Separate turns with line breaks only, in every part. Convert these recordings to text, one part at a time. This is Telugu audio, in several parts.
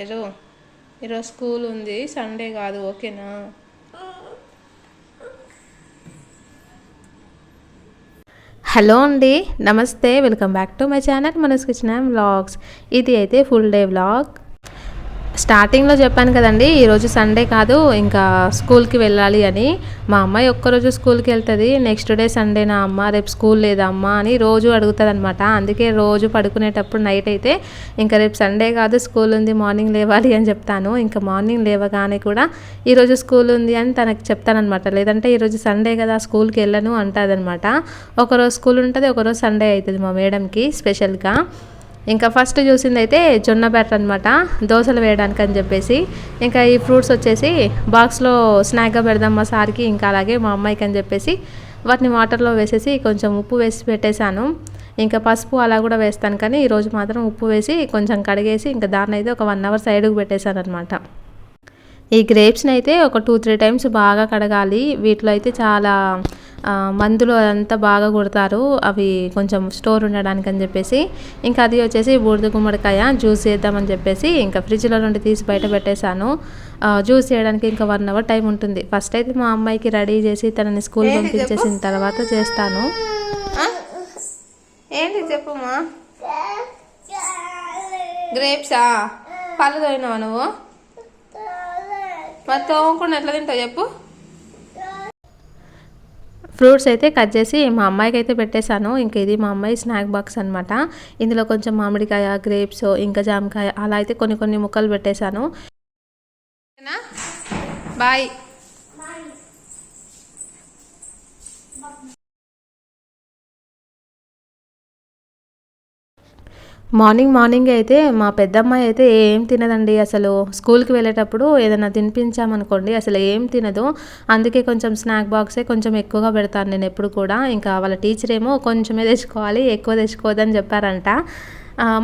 ఏదో ఈరోజు స్కూల్ ఉంది సండే కాదు ఓకేనా? హలో అండి నమస్తే welcome back to my channel Manas kitchen vlogs. ఇది అయితే ఫుల్ డే వ్లాగ్. స్టార్టింగ్లో చెప్పాను కదండి ఈరోజు సండే కాదు ఇంకా స్కూల్కి వెళ్ళాలి అని. మా అమ్మాయి ఒక్కరోజు స్కూల్కి వెళ్తుంది నెక్స్ట్ డే సండే నా అమ్మ రేపు స్కూల్ లేదా అమ్మ అని రోజు అడుగుతుంది అనమాట అందుకే రోజు పడుకునేటప్పుడు నైట్ అయితే ఇంకా రేపు సండే కాదు స్కూల్ ఉంది మార్నింగ్ లేవాలి అని చెప్తాను. ఇంకా మార్నింగ్ లేవగానే కూడా ఈరోజు స్కూల్ ఉంది అని తనకి చెప్తానమాట లేదంటే ఈరోజు సండే కదా స్కూల్కి వెళ్ళను అంటుందన్నమాట. ఒకరోజు స్కూల్ ఉంటుంది ఒకరోజు సండే అవుతుంది మా మేడంకి స్పెషల్గా ఇంకా ఫస్ట్ చూసింది అయితే జొన్న బ్యాటర్ అనమాట దోశలు వేయడానికి అని చెప్పేసి. ఇంకా ఈ ఫ్రూట్స్ వచ్చేసి బాక్స్లో స్నాక్గా పెడదాం మా సార్కి ఇంకా అలాగే మా అమ్మాయికి అని చెప్పేసి. వాటిని వాటర్లో వేసేసి కొంచెం ఉప్పు వేసి పెట్టేశాను. ఇంకా పసుపు అలా కూడా వేస్తాను కానీ ఈరోజు మాత్రం ఉప్పు వేసి కొంచెం కడిగేసి ఇంకా దాన్ని అయితే ఒక వన్ అవర్ సైడ్కి పెట్టేశాను అనమాట ఈ గ్రేప్స్ని అయితే ఒక టూ త్రీ టైమ్స్ బాగా కడగాలి. వీటిలో అయితే చాలా మందులు అదంతా బాగా కొడతారు. అవి కొంచెం స్టోర్ ఉండడానికి అని చెప్పేసి. ఇంకా అది వచ్చేసి బూడిద గుమ్మడికాయ జ్యూస్ చేద్దామని చెప్పేసి ఇంకా ఫ్రిడ్జ్లో నుండి తీసి బయట పెట్టేశాను. జ్యూస్ చేయడానికి ఇంకా వన్ అవర్ టైం ఉంటుంది. ఫస్ట్ అయితే మా అమ్మాయికి రెడీ చేసి తనని స్కూల్ పంపించేసిన తర్వాత చేస్తాను. ఏంటి చెప్పమ్మా గ్రేప్సా? పళ్ళు తోయినావా నువ్వు? మరి తోమకుండా ఎట్లా తింటావు చెప్పు. ఫ్రూట్స్ అయితే కట్ చేసి మా అమ్మాయికి అయితే పెట్టేశాను. ఇంకా ఇది మా అమ్మాయి స్నాక్ బాక్స్ అనమాట ఇందులో కొంచెం మామిడికాయ గ్రేప్స్ ఇంకా జామకాయ అలా అయితే కొన్ని కొన్ని ముక్కలు పెట్టేశాను. బాయ్. మార్నింగ్ మార్నింగ్ అయితే మా పెద్దమ్మాయి అయితే ఏం తినదండి. అసలు స్కూల్కి వెళ్ళేటప్పుడు ఏదైనా తినిపించామనుకోండి అసలు ఏం తినదు. అందుకే కొంచెం స్నాక్ బాక్సే కొంచెం ఎక్కువగా పెడతాను నేను ఎప్పుడు కూడా. ఇంకా వాళ్ళ టీచర్ ఏమో కొంచెమే తెచ్చుకోవాలి ఎక్కువ తెచ్చుకోవద్దని చెప్పారంట.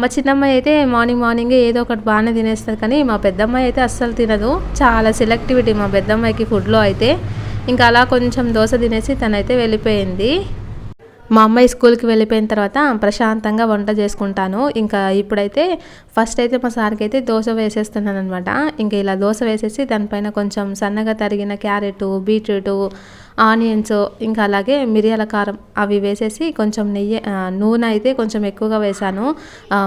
మా చిన్నమ్మాయి అయితే మార్నింగ్ మార్నింగే ఏదో ఒకటి బాగానే తినేస్తుంది కానీ మా పెద్దమ్మాయి అయితే అస్సలు తినదు. చాలా సెలెక్టివిటీ మా పెద్దమ్మాయికి ఫుడ్లో అయితే. ఇంకా అలా కొంచెం దోశ తినేసి తనైతే వెళ్ళిపోయింది. మా అమ్మాయి స్కూల్కి వెళ్ళిపోయిన తర్వాత ప్రశాంతంగా వంట చేసుకుంటాను. ఇంకా ఇప్పుడైతే ఫస్ట్ అయితే మా సార్కి అయితే దోశ వేసేస్తున్నాను అనమాట ఇంకా ఇలా దోశ వేసేసి దానిపైన కొంచెం సన్నగా తరిగిన క్యారెట్ బీట్రూట్ ఆనియన్స్ ఇంకా అలాగే మిరియాల కారం అవి వేసేసి కొంచెం నెయ్యి నూనె అయితే కొంచెం ఎక్కువగా వేశాను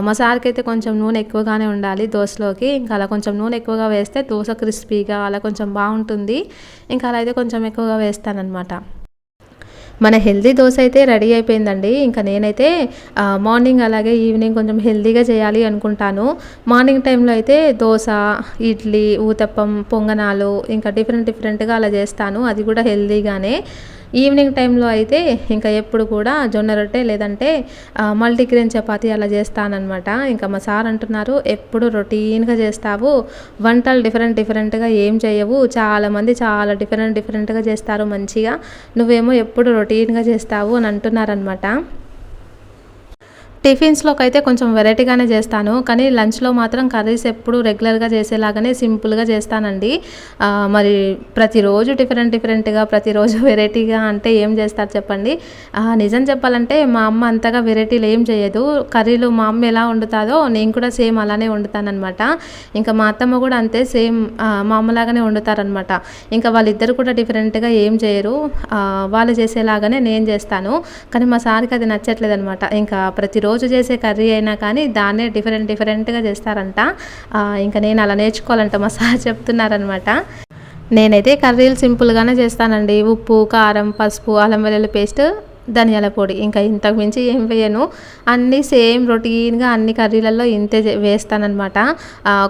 మా సార్కి అయితే కొంచెం నూనె ఎక్కువగానే ఉండాలి దోశలోకి. ఇంకా అలా కొంచెం నూనె ఎక్కువగా వేస్తే దోశ క్రిస్పీగా అలా కొంచెం బాగుంటుంది. ఇంకా అలా అయితే కొంచెం ఎక్కువగా వేస్తానన్నమాట. మన హెల్దీ దోశ అయితే రెడీ అయిపోయిందండి. ఇంకా నేనైతే మార్నింగ్ అలాగే ఈవినింగ్ కొంచెం హెల్దీగా చేయాలి అనుకుంటాను. మార్నింగ్ టైంలో అయితే దోశ ఇడ్లీ ఊతప్పం పొంగనాలు ఇంకా డిఫరెంట్ డిఫరెంట్గా అలా చేస్తాను. అది కూడా హెల్దీగానే. ఈవినింగ్ టైంలో అయితే ఇంకా ఎప్పుడు కూడా జొన్న రొట్టె లేదంటే మల్టీగ్రెయిన్ చపాతీ అలా చేస్తానన్నమాట. ఇంకా మా సార్ అంటున్నారు ఎప్పుడు రొటీన్గా చేస్తావు? వంటలు డిఫరెంట్ డిఫరెంట్గా ఏం చేయవు. చాలామంది చాలా డిఫరెంట్ డిఫరెంట్గా చేస్తారు మంచిగా. నువ్వేమో ఎప్పుడు రొటీన్గా చేస్తావు అని అంటున్నారనమాట టిఫిన్స్లోకి అయితే కొంచెం వెరైటీగానే చేస్తాను. కానీ లంచ్లో మాత్రం కర్రీస్ ఎప్పుడు రెగ్యులర్గా చేసేలాగానే సింపుల్గా చేస్తానండి. మరి ప్రతిరోజు డిఫరెంట్ డిఫరెంట్గా ప్రతిరోజు వెరైటీగా అంటే ఏం చేస్తారు చెప్పండి? నిజం చెప్పాలంటే మా అమ్మ అంతగా వెరైటీలు ఏం చేయదు. కర్రీలు మా అమ్మ ఎలా వండుతాదో నేను కూడా సేమ్ అలానే వండుతానమాట ఇంకా మా అత్తమ్మ కూడా అంతే సేమ్ మా అమ్మలాగానే వండుతారనమాట ఇంకా వాళ్ళిద్దరు కూడా డిఫరెంట్గా ఏం చేయరు. వాళ్ళు చేసేలాగానే నేను చేస్తాను. కానీ మా సార్కి అది నచ్చట్లేదు అనమాట ఇంకా ప్రతిరోజు చేసే కర్రీ అయినా కానీ దాన్నే డిఫరెంట్ డిఫరెంట్గా చేస్తారంట. ఇంకా నేను అలా నేర్చుకోవాలంట మా సార్ చెప్తున్నారనమాట నేనైతే కర్రీలు సింపుల్గానే చేస్తానండి. ఉప్పు కారం పసుపు అల్లం వెల్లుల్లి పేస్ట్ ధనియాల పొడి. ఇంకా ఇంతకు మించి ఏం వేయను. అన్నీ సేమ్ రొటీన్గా అన్ని కర్రీలలో ఇంతే వేస్తానమాట వేస్తానన్నమాట.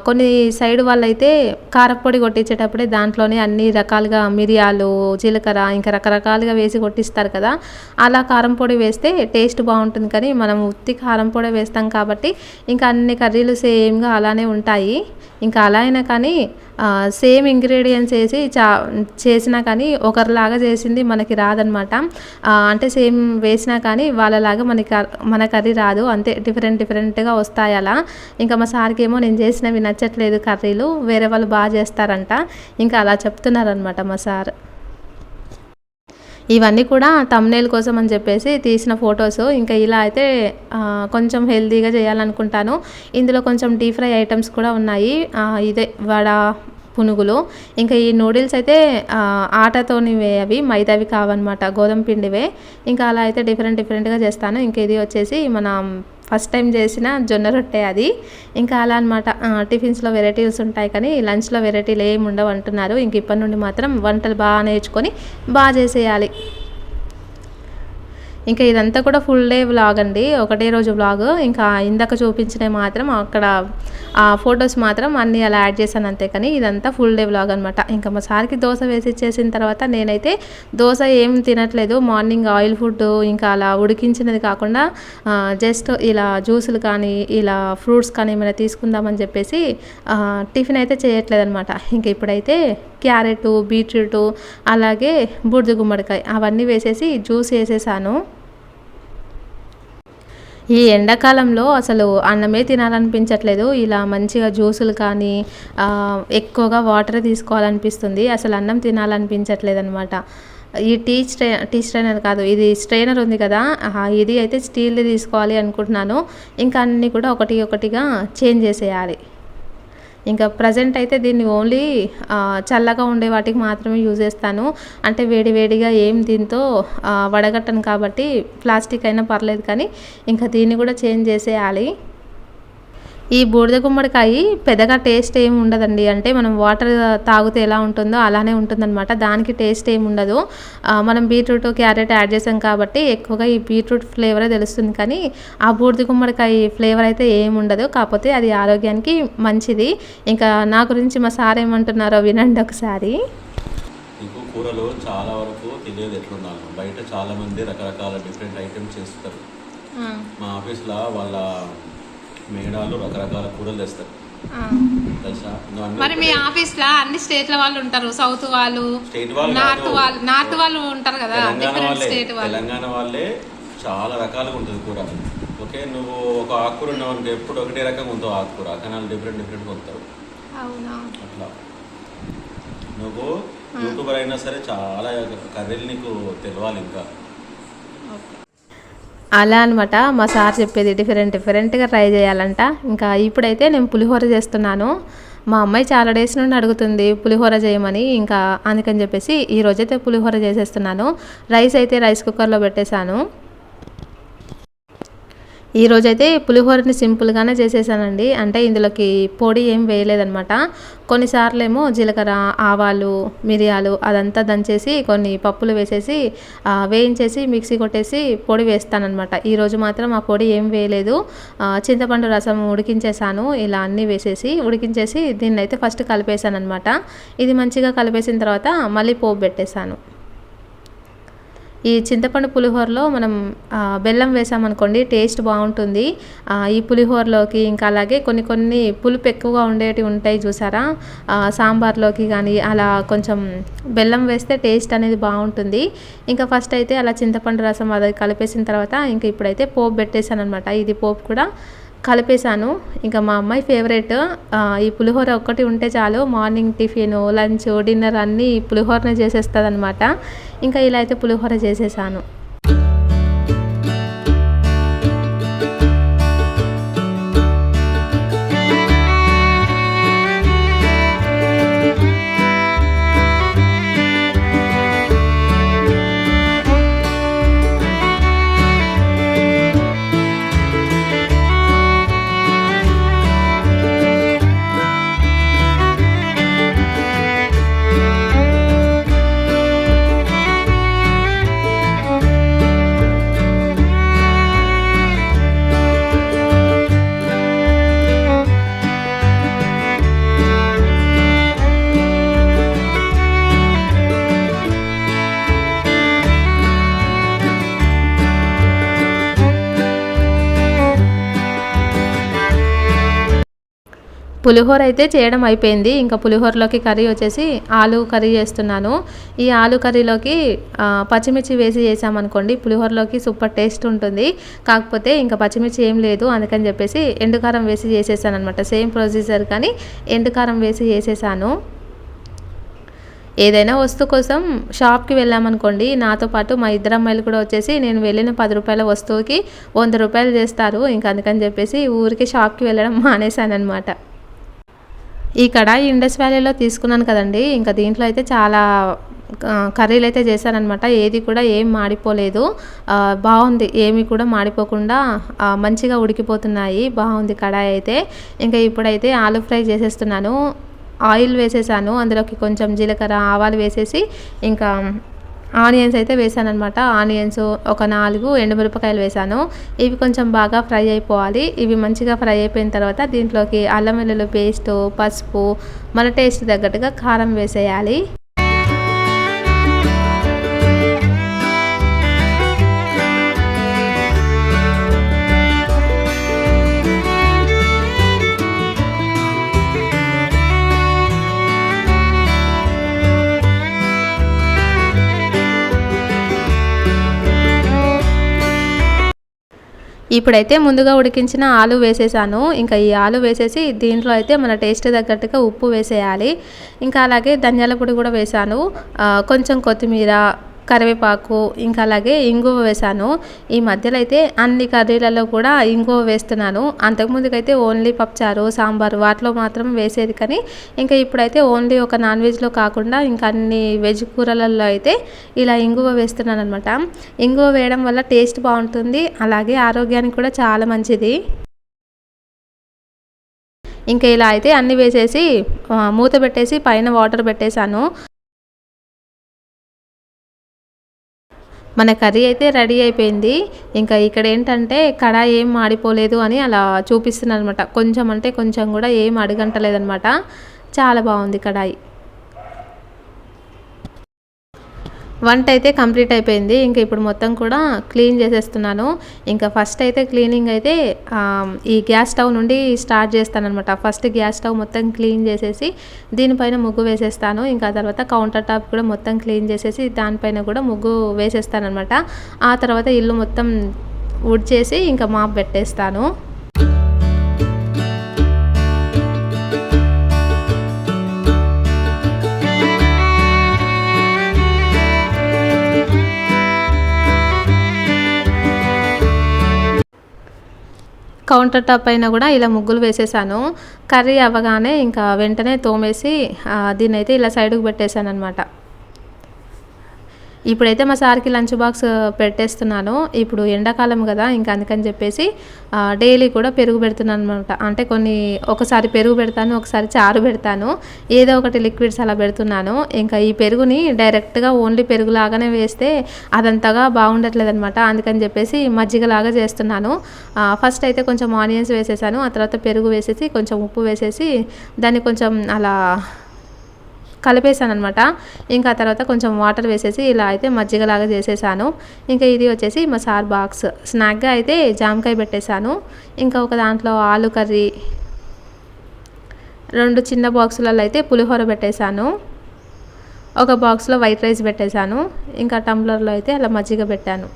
కొన్ని సైడ్ వాళ్ళైతే కారపొడి కొట్టించేటప్పుడే దాంట్లోనే అన్ని రకాలుగా మిరియాలు జీలకర్ర ఇంకా రకరకాలుగా వేసి కొట్టిస్తారు కదా. అలా కారం పొడి వేస్తే టేస్ట్ బాగుంటుంది కానీ మనం ఉత్తి కారం పొడి వేస్తాం కాబట్టి ఇంకా అన్ని కర్రీలు సేమ్గా అలానే ఉంటాయి. ఇంకా అలా అయినా కానీ సేమ్ ఇంగ్రీడియంట్స్ వేసి చా చేసినా కానీ ఒకరిలాగా చేసింది మనకి రాదనమాట అంటే సేమ్ వేసినా కానీ వాళ్ళలాగా మనకి మన కర్రీ రాదు. అంతే డిఫరెంట్ డిఫరెంట్గా వస్తాయి అలా. ఇంకా మా సార్కి ఏమో నేను చేసినవి నచ్చట్లేదు కర్రీలు. వేరే వాళ్ళు బాగా చేస్తారంట. ఇంకా అలా చెప్తున్నారనమాట మా సార్. ఇవన్నీ కూడా తమ్నేల్ కోసం అని చెప్పేసి తీసిన ఫొటోస్ ఇంకా ఇలా అయితే కొంచెం హెల్తీగా చేయాలనుకుంటాను. ఇందులో కొంచెం డీప్ ఫ్రై ఐటమ్స్ కూడా ఉన్నాయి. ఇదే వడ పునుగులు. ఇంకా ఈ నూడిల్స్ అయితే ఆటతోనివే అవి మైదావి కావన్నమాట. గోధుమ పిండివే. ఇంకా అలా అయితే డిఫరెంట్ డిఫరెంట్గా చేస్తాను. ఇంకా ఇది వచ్చేసి మనం ఫస్ట్ టైం చేసిన జొన్న రొట్టె అది. ఇంకా అలా అనమాట టిఫిన్స్లో వెరైటీస్ ఉంటాయి కానీ లంచ్లో వెరైటీలు ఏమి ఉండవు అంటున్నారు. ఇంక ఇప్పటి నుండి మాత్రం వంటలు బాగా నేర్చుకొని బాగా చేసేయాలి. ఇంకా ఇదంతా కూడా ఫుల్ డే వ్లాగ్ అండి. ఒకటే రోజు వ్లాగ్ ఇంకా ఇందాక చూపించినవి మాత్రం అక్కడ ఆ ఫొటోస్ మాత్రం అన్నీ అలా యాడ్ చేశాను అంతే కానీ ఇదంతా ఫుల్ డే వ్లాగ్ అనమాట ఇంకా మా సార్కి దోశ వేసి ఇచ్చేసిన తర్వాత నేనైతే దోశ ఏం తినట్లేదు. మార్నింగ్ ఆయిల్ ఫుడ్ ఇంకా అలా ఉడికించినది కాకుండా జస్ట్ ఇలా జ్యూసులు కానీ ఇలా ఫ్రూట్స్ కానీ ఏమైనా తీసుకుందామని చెప్పేసి టిఫిన్ అయితే చేయట్లేదు అనమాట ఇంకా ఇప్పుడైతే క్యారెట్ బీట్రూట్ అలాగే బూడిద గుమ్మడికాయ అవన్నీ వేసేసి జ్యూస్ వేసేసాను. ఈ ఎండాకాలంలో అసలు అన్నమే తినాలనిపించట్లేదు. ఇలా మంచిగా జ్యూసులు కానీ ఎక్కువగా వాటర్ తీసుకోవాలనిపిస్తుంది. అసలు అన్నం తినాలనిపించట్లేదు అనమాట ఈ టీ స్ట్రై టీ స్ట్రైనర్ కాదు ఇది స్ట్రైనర్ ఉంది కదా. ఇది అయితే స్టీల్ది తీసుకోవాలి అనుకుంటున్నాను. ఇంకా అన్నీ కూడా ఒకటి ఒకటిగా చేంజ్ చేసేయాలి. ఇంకా ప్రజెంట్ అయితే దీన్ని ఓన్లీ చల్లగా ఉండే వాటికి మాత్రమే యూజ్ చేస్తాను. అంటే వేడి వేడిగా ఏం దీంతో వడగట్టను కాబట్టి ప్లాస్టిక్ అయినా పర్లేదు కానీ ఇంకా దీన్ని కూడా చేంజ్ చేసేయాలి. ఈ బూడిద గుమ్మడికాయ పెద్దగా టేస్ట్ ఏమి ఉండదండి. అంటే మనం వాటర్ తాగితే ఎలా ఉంటుందో అలానే ఉంటుందన్నమాట. దానికి టేస్ట్ ఏమి ఉండదు. మనం బీట్రూట్ క్యారెట్ యాడ్ చేసాం కాబట్టి ఎక్కువగా ఈ బీట్రూట్ ఫ్లేవరే తెలుస్తుంది. కానీ ఆ బూడిద గుమ్మడికాయ ఫ్లేవర్ అయితే ఏమి ఉండదు. కాకపోతే అది ఆరోగ్యానికి మంచిది. ఇంకా నా గురించి మా సార్ ఏమంటున్నారో వినండి ఒకసారి.
కూరలు చాలా వరకు తెలియదు ఎట్లుండాలి. బయట చాలా మంది రకరకాల డిఫరెంట్ ఐటమ్స్ చేస్తారు. మా ఆఫీస్లో వాళ్ళ మేడాలు రకరకాల కూరలు తెస్తారు.
మరి మీ. ఆఫీస్లో అన్ని స్టేట్ల వాళ్ళు ఉంటారు. సౌత్ వాళ్ళు
స్టేట్ వాళ్ళు
నార్త్. వాళ్ళు నార్త్ వాళ్ళు ఉంటారు కదా. డిఫరెంట్ స్టేట్ వాళ్ళు.
తెలంగాణ వాళ్ళే చాలా రకాలుగా ఉంటుంది కూర. ఓకే నువ్వు ఒక ఆకుకూర ఉన్నావు ఎప్పుడు ఒకటే రకంగా ఉంటావు ఆకుకూర. కానీ వాళ్ళు డిఫరెంట్ డిఫరెంట్గా ఉంటారు. అట్లా. నువ్వు యూట్యూబర్ అయినా సరే చాలా కర్రీలు నీకు తెలవాలి ఇంకా.
అలా అనమాట మా సార్ చెప్పేది డిఫరెంట్ డిఫరెంట్గా ట్రై చేయాలంట. ఇంకా ఇప్పుడైతే నేను పులిహోర చేస్తున్నాను. మా అమ్మాయి చాలా డేస్ నుండి అడుగుతుంది పులిహోర చేయమని. ఇంకా అందుకని చెప్పేసి ఈరోజైతే పులిహోర చేసేస్తున్నాను. రైస్ అయితే రైస్ కుక్కర్లో పెట్టేశాను. ఈరోజైతే పులిహోరని సింపుల్గానే చేసేసానండి. అంటే ఇందులోకి పొడి ఏం వేయలేదనమాట కొన్నిసార్లు ఏమో జీలకర్ర ఆవాలు మిరియాలు అదంతా దంచేసి కొన్ని పప్పులు వేసేసి వేయించేసి మిక్సీ కొట్టేసి పొడి వేస్తానమాట ఈరోజు మాత్రం ఆ పొడి ఏం వేయలేదు. చింతపండు రసం ఉడికించేసాను. ఇలా అన్నీ వేసేసి ఉడికించేసి దీన్ని అయితే ఫస్ట్ కలిపేసాను అనమాట ఇది మంచిగా కలిపేసిన తర్వాత మళ్ళీ పోపు పెట్టేశాను. ఈ చింతపండు పులిహోరలో మనం బెల్లం వేసామనుకోండి టేస్ట్ బాగుంటుంది. ఈ పులిహోరలోకి ఇంకా అలాగే కొన్ని కొన్ని పులుపు ఎక్కువగా ఉండేటివి ఉంటాయి చూసారా? సాంబార్లోకి కానీ అలా కొంచెం బెల్లం వేస్తే టేస్ట్ అనేది బాగుంటుంది. ఇంకా ఫస్ట్ అయితే అలా చింతపండు రసం అది కలిపేసిన తర్వాత ఇంకా ఇప్పుడైతే పోపు పెట్టేశాను అనమాట ఇది పోపు కూడా కలిపేశాను. ఇంకా మా అమ్మాయి ఫేవరెట్ ఈ పులిహోర ఒక్కటి ఉంటే చాలు. మార్నింగ్ టిఫిన్ లంచ్ డిన్నర్ అన్నీ ఈ పులిహోరనే చేసేస్తుంది అనమాట ఇంకా ఇలా అయితే పులిహోర చేసేసాను. పులిహోర అయితే చేయడం అయిపోయింది. ఇంకా పులిహోరలోకి కర్రీ వచ్చేసి ఆలు కర్రీ చేస్తున్నాను. ఈ ఆలు కర్రీలోకి పచ్చిమిర్చి వేసి చేసామనుకోండి పులిహోరలోకి సూపర్ టేస్ట్ ఉంటుంది. కాకపోతే ఇంకా పచ్చిమిర్చి ఏం లేదు అందుకని చెప్పేసి ఎండుకారం వేసి చేసేసాను అనమాట సేమ్ ప్రొసీజర్ కానీ ఎండుకారం వేసి చేసేసాను. ఏదైనా వస్తువు కోసం షాప్కి వెళ్ళామనుకోండి నాతో పాటు మా ఇద్దరు అమ్మాయిలు కూడా వచ్చేసి నేను వెళ్ళిన పది రూపాయల వస్తువుకి వంద రూపాయలు చేస్తారు. ఇంకా అందుకని చెప్పేసి ఊరికి షాప్కి వెళ్ళడం మానేశానమాట ఈ కడాయి ఇండస్ వ్యాలీలో తీసుకున్నాను కదండి. ఇంకా దీంట్లో అయితే చాలా కర్రీలు అయితే చేశానమాట ఏది కూడా ఏం మాడిపోలేదు. బాగుంది. ఏమి కూడా మాడిపోకుండా మంచిగా ఉడికిపోతున్నాయి. బాగుంది కడాయి అయితే. ఇంకా ఇప్పుడైతే ఆలు ఫ్రై చేసేస్తున్నాను. ఆయిల్ వేసేసాను. అందులోకి కొంచెం జీలకర్ర ఆవాలు వేసేసి ఇంకా ఆనియన్స్ అయితే వేసాను అనమాట ఆనియన్స్ ఒక నాలుగు ఎండుమిరపకాయలు వేసాను. ఇవి కొంచెం బాగా ఫ్రై అయిపోవాలి. ఇవి మంచిగా ఫ్రై అయిపోయిన తర్వాత దీంట్లోకి అల్లం వెల్లుల్లి పేస్ట్ పసుపు మన టేస్ట్ తగ్గట్టుగా కారం వేసేయాలి. ఇప్పుడైతే ముందుగా ఉడికించిన ఆలు వేసేసాను. ఇంకా ఈ ఆలు వేసేసి దీంట్లో అయితే మన టేస్ట్ తగ్గట్టుగా ఉప్పు వేసేయాలి. ఇంకా అలాగే ధనియాల పొడి కూడా వేసాను. కొంచెం కొత్తిమీర కరివేపాకు ఇంకా అలాగే ఇంగువ వేసాను ఈ మధ్యలో అయితే అన్ని కర్రీలలో కూడా ఇంగువ వేస్తున్నాను. అంతకుముందుకైతే ఓన్లీ పప్పుచారు సాంబారు వాటిలో మాత్రం వేసేది కానీ ఇంకా ఇప్పుడైతే ఓన్లీ ఒక నాన్ వెజ్లో కాకుండా ఇంకా అన్ని వెజ్ కూరలలో అయితే ఇలా ఇంగువ వేస్తున్నాను అనమాట ఇంగువ వేయడం వల్ల టేస్ట్ బాగుంటుంది అలాగే ఆరోగ్యానికి కూడా చాలా మంచిది. ఇంకా ఇలా అయితే అన్ని వేసేసి మూత పెట్టేసి పైన వాటర్ పెట్టేశాను. మన కర్రీ అయితే రెడీ అయిపోయింది. ఇంకా ఇక్కడ ఏంటంటే కడాయి ఏం మాడిపోలేదు అని అలా చూపిస్తున్నాను అనమాట కొంచెం అంటే కొంచెం కూడా ఏం అడగంటలేదనమాట చాలా బాగుంది కడాయి. వంట అయితే కంప్లీట్ అయిపోయింది. ఇంకా ఇప్పుడు మొత్తం కూడా క్లీన్ చేసేస్తున్నాను. ఇంకా ఫస్ట్ అయితే క్లీనింగ్ అయితే ఈ గ్యాస్ స్టవ్ నుండి స్టార్ట్ చేస్తాను అనమాట ఫస్ట్ గ్యాస్ స్టవ్ మొత్తం క్లీన్ చేసేసి దీనిపైన ముగ్గు వేసేస్తాను. ఇంకా తర్వాత కౌంటర్ టాప్ కూడా మొత్తం క్లీన్ చేసేసి దానిపైన కూడా ముగ్గు వేసేస్తాను అనమాట ఆ తర్వాత ఇల్లు మొత్తం ఉడ్చేసి ఇంకా మాప్ పెట్టేస్తాను. కౌంటర్ టాప్ పైన కూడా ఇలా ముగ్గులు వేసేసాను. కర్రీ అవ్వగానే ఇంకా వెంటనే తోమేసి దీన్నైతే దీన్ని అయితే ఇలా సైడ్కి పెట్టేశాను అనమాట ఇప్పుడైతే మా సార్కి లంచ్ బాక్స్ పెట్టేస్తున్నాను. ఇప్పుడు ఎండాకాలం కదా ఇంకా అందుకని చెప్పేసి డైలీ కూడా పెరుగు పెడుతున్నాను అనమాట అంటే కొన్ని ఒకసారి పెరుగు పెడతాను ఒకసారి చారు పెడతాను. ఏదో ఒకటి లిక్విడ్స్ అలా పెడుతున్నాను. ఇంకా ఈ పెరుగుని డైరెక్ట్గా ఓన్లీ పెరుగులాగానే వేస్తే అదంతగా బాగుండట్లేదు అనమాట అందుకని చెప్పేసి మజ్జిగలాగా చేస్తున్నాను. ఫస్ట్ అయితే కొంచెం ఆనియన్స్ వేసేసాను. ఆ తర్వాత పెరుగు వేసేసి కొంచెం ఉప్పు వేసేసి దాన్ని కొంచెం అలా కలిపేసాను అనమాట ఇంకా తర్వాత కొంచెం వాటర్ వేసేసి ఇలా అయితే మజ్జిగలాగా చేసేసాను. ఇంకా ఇది వచ్చేసి మా సార్ బాక్స్. స్నాక్గా అయితే జామకాయ పెట్టేశాను. ఇంకా ఒక దాంట్లో ఆలు కర్రీ రెండు చిన్న బాక్సులలో అయితే పులిహోర పెట్టేశాను. ఒక బాక్స్లో వైట్ రైస్ పెట్టేశాను. ఇంకా టంబ్లర్లో అయితే అలా మజ్జిగ పెట్టాను.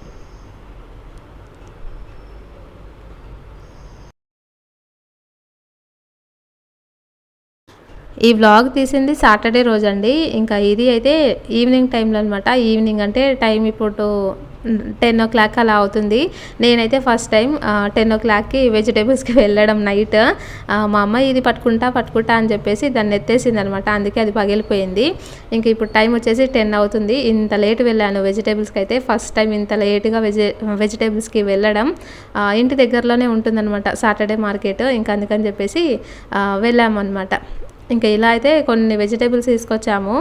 ఈ వ్లాగ్ తీసింది సాటర్డే రోజు అండి ఇంకా ఇది అయితే ఈవినింగ్ టైంలో అనమాట ఈవినింగ్ అంటే టైం ఇప్పుడు టెన్ ఓ క్లాక్ అలా అవుతుంది. నేనైతే ఫస్ట్ టైం టెన్ ఓ క్లాక్కి వెజిటేబుల్స్కి వెళ్ళడం నైట్ మా అమ్మ ఇది పట్టుకుంటా పట్టుకుంటా అని చెప్పేసి దాన్ని ఎత్తేసింది అనమాట అందుకే అది పగిలిపోయింది. ఇంక ఇప్పుడు టైం వచ్చేసి టెన్ అవుతుంది. ఇంత లేట్ వెళ్ళాను వెజిటేబుల్స్కి అయితే. ఫస్ట్ టైం ఇంత లేట్గా వెజి వెజిటేబుల్స్కి వెళ్ళడం ఇంటి దగ్గరలోనే ఉంటుందన్నమాట సాటర్డే మార్కెట్ ఇంకా అందుకని చెప్పేసి వెళ్ళామన్నమాట. ఇంకా ఇలా అయితే కొన్ని వెజిటేబుల్స్ తీసుకొచ్చాము.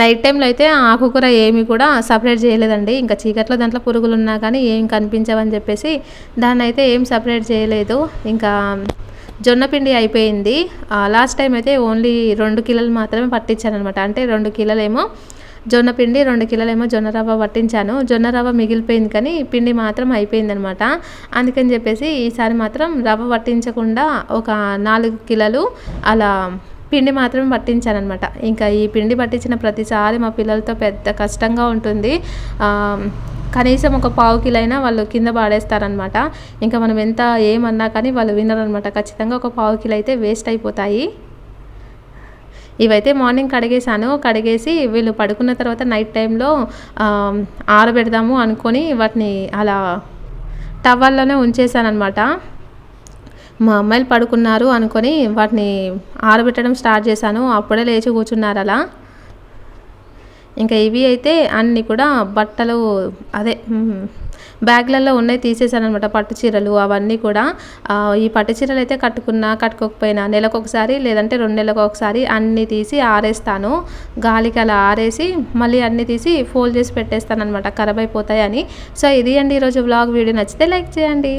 నైట్ టైంలో అయితే ఆకుకూర ఏమి కూడా సపరేట్ చేయలేదండి. ఇంకా చీకట్లో దాంట్లో పురుగులు ఉన్నా కానీ ఏం కనిపించవని చెప్పేసి దాన్ని అయితే ఏం సపరేట్ చేయలేదు. ఇంకా జొన్న పిండి అయిపోయింది. లాస్ట్ టైం అయితే ఓన్లీ రెండు కిలోలు మాత్రమే పట్టించాను అనమాట అంటే రెండు కిలోలేమో జొన్న పిండి రెండు కిలోలేమో జొన్న రవ్వ పట్టించాను. జొన్న రవ్వ మిగిలిపోయింది కానీ పిండి మాత్రం అయిపోయిందనమాట అందుకని చెప్పేసి ఈసారి మాత్రం రవ్వ పట్టించకుండా ఒక నాలుగు కిలోలు అలా పిండి మాత్రం పట్టించానమాట ఇంకా ఈ పిండి పట్టించిన ప్రతిసారి మా పిల్లలతో పెద్ద కష్టంగా ఉంటుంది. కనీసం ఒక పావు కిలో అయినా వాళ్ళు కింద పాడేస్తారనమాట ఇంకా మనం ఎంత ఏమన్నా కానీ వాళ్ళు వినరనమాట ఖచ్చితంగా ఒక పావు కిలో అయితే వేస్ట్ అయిపోతాయి. ఇవైతే మార్నింగ్ కడిగేసాను కడిగేసి వీళ్ళు పడుకున్న తర్వాత నైట్ టైంలో ఆరబెడదాము అనుకొని వాటిని అలా టవల్లోనే ఉంచేసాను అనమాట మా అమ్మాయిలు పడుకున్నారు అనుకొని వాటిని ఆరబెట్టడం స్టార్ట్ చేశాను. అప్పుడే లేచి కూర్చున్నారు అలా. ఇంకా ఇవి అయితే అన్నీ కూడా బట్టలు అదే బ్యాగ్లలో ఉన్నాయి తీసేసాను అనమాట పట్టు చీరలు అవన్నీ కూడా. ఈ పట్టు చీరలు అయితే కట్టుకున్నా కట్టుకోకపోయినా నెలకొకసారి లేదంటే రెండు నెలలకు ఒకసారి అన్నీ తీసి ఆరేస్తాను. గాలికి అలా ఆరేసి మళ్ళీ అన్నీ తీసి ఫోల్డ్ చేసి పెట్టేస్తాను అనమాట ఖరాబ్ అయిపోతాయని. సో ఇది అండి ఈరోజు బ్లాగ్ వీడియో నచ్చితే లైక్ చేయండి.